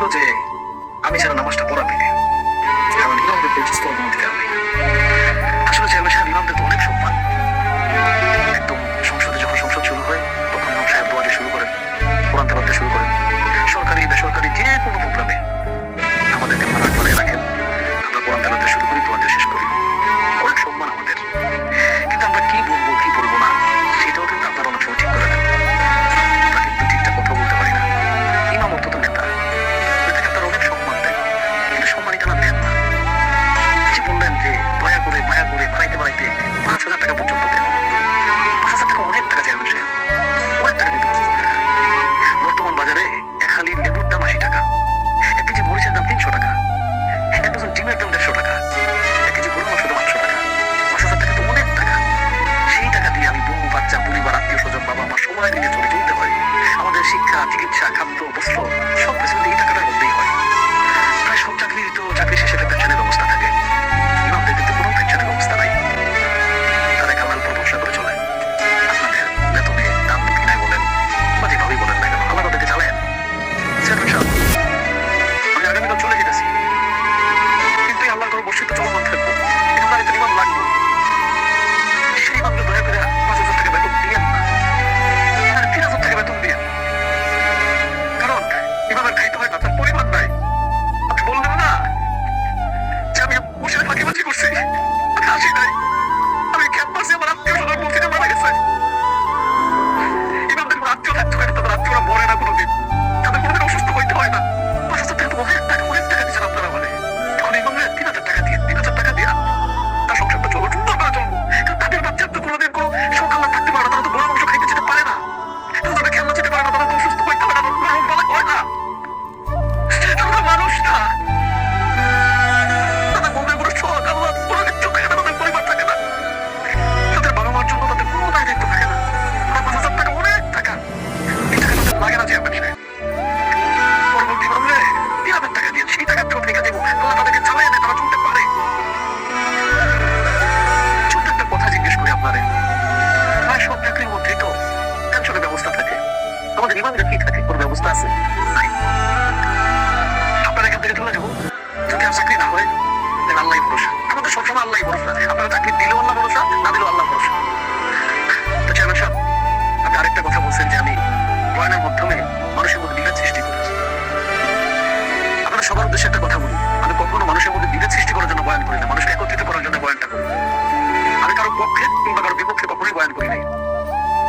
ছিল যে আমি যারা নামাজটা পড়াবে কারণ ইমামদের পরিচিত Como é que deixou na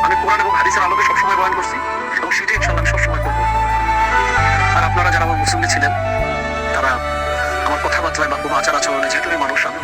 আমি কোরআন এবং হাদিসের আলোকে সবসময় বয়ান করছি এবং সেটি ইনশাল্লাহ আমি সবসময় করব। আর আপনারা যারা আমার মুসলিম ছিলেন, তারা আমার কথাবার্তায় বা কোনো আচার আচরণে যেহেতু মানুষ, আমি